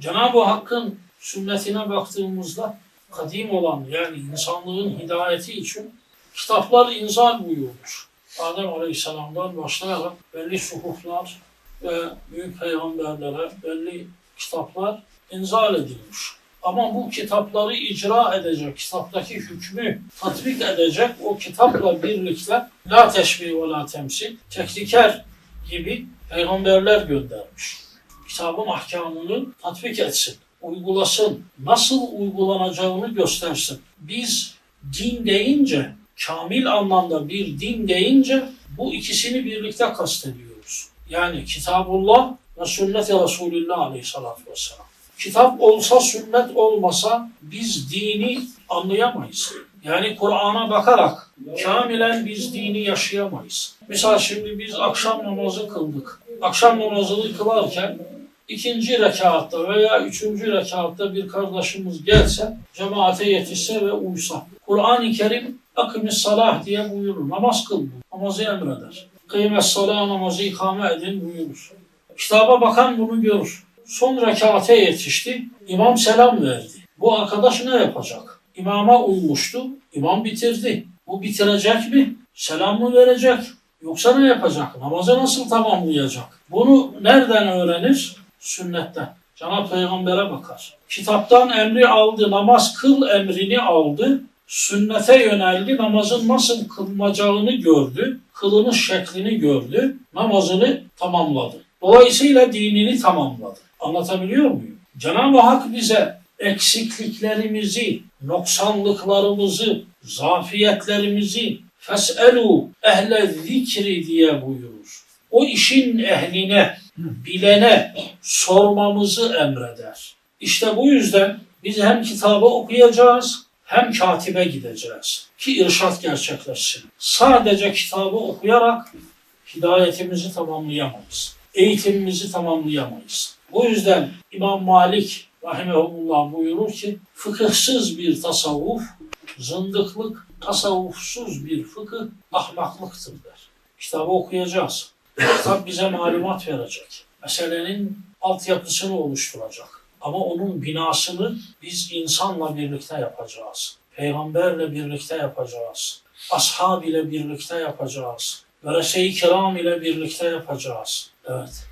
Cenab-ı Hakk'ın sünnetine baktığımızda kadim olan yani insanlığın hidayeti için kitaplar inzal buyurmuş. Adem Aleyhisselam'dan başlayarak belli suhuflar ve büyük peygamberlere belli kitaplar inzal edilmiş. Ama bu kitapları icra edecek, kitaptaki hükmü tatbik edecek o kitapla birlikte la teşbih ve la temsil, tekniker gibi peygamberler göndermiş. Kitabın ahkamını tatbik etsin, uygulasın, nasıl uygulanacağını göstersin. Biz din deyince, kamil anlamda bir din deyince bu ikisini birlikte kastediyoruz. Yani Kitabullah ve sünnet-i Resulullah aleyhissalatü vesselam. Kitap olsa sünnet olmasa biz dini anlayamayız. Yani Kur'an'a bakarak kamilen biz dini yaşayamayız. Mesela şimdi biz akşam namazı kıldık. Akşam namazını kılarken ikinci rekatta veya üçüncü rekatta bir kardeşimiz gelse, cemaate yetişse ve uysa. Kur'an-ı Kerim akımis salah diye buyurur. Namaz kıl bu. Namazı emreder. Kıymet salah namazı ikame edin buyurur. Kitaba bakan bunu görür. Son rekate yetişti. İmam selam verdi. Bu arkadaş ne yapacak? İmama uymuştu. İmam bitirdi. Bu bitirecek mi? Selam mı verecek? Yoksa ne yapacak? Namazı nasıl tamamlayacak? Bunu nereden öğrenir? Sünnetten. Cenab-ı Peygamber'e bakar. Kitaptan emri aldı, namaz kıl emrini aldı. Sünnete yöneldi, namazın nasıl kılınacağını gördü. Kılınış şeklini gördü. Namazını tamamladı. Dolayısıyla dinini tamamladı. Anlatabiliyor muyum? Cenab-ı Hak bize eksikliklerimizi, noksanlıklarımızı, zafiyetlerimizi feselu ehle zikri diye buyurur. O işin ehline, bilene sormamızı emreder. İşte bu yüzden biz hem kitabı okuyacağız hem katibe gideceğiz ki irşat gerçekleşsin. Sadece kitabı okuyarak hidayetimizi tamamlayamayız. Eğitimimizi tamamlayamayız. Bu yüzden İmam Malik rahimehullah buyurur ki fıkıhsız bir tasavvuf, zındıklık, tasavvufsuz bir fıkıh ahmaklıktır der. Kitabı okuyacağız. Kitap bize malumat verecek. Meselenin altyapısını oluşturacak. Ama onun binasını biz insanla birlikte yapacağız. Peygamberle birlikte yapacağız. Ashab ile birlikte yapacağız. Verese-i kiram ile birlikte yapacağız. Evet.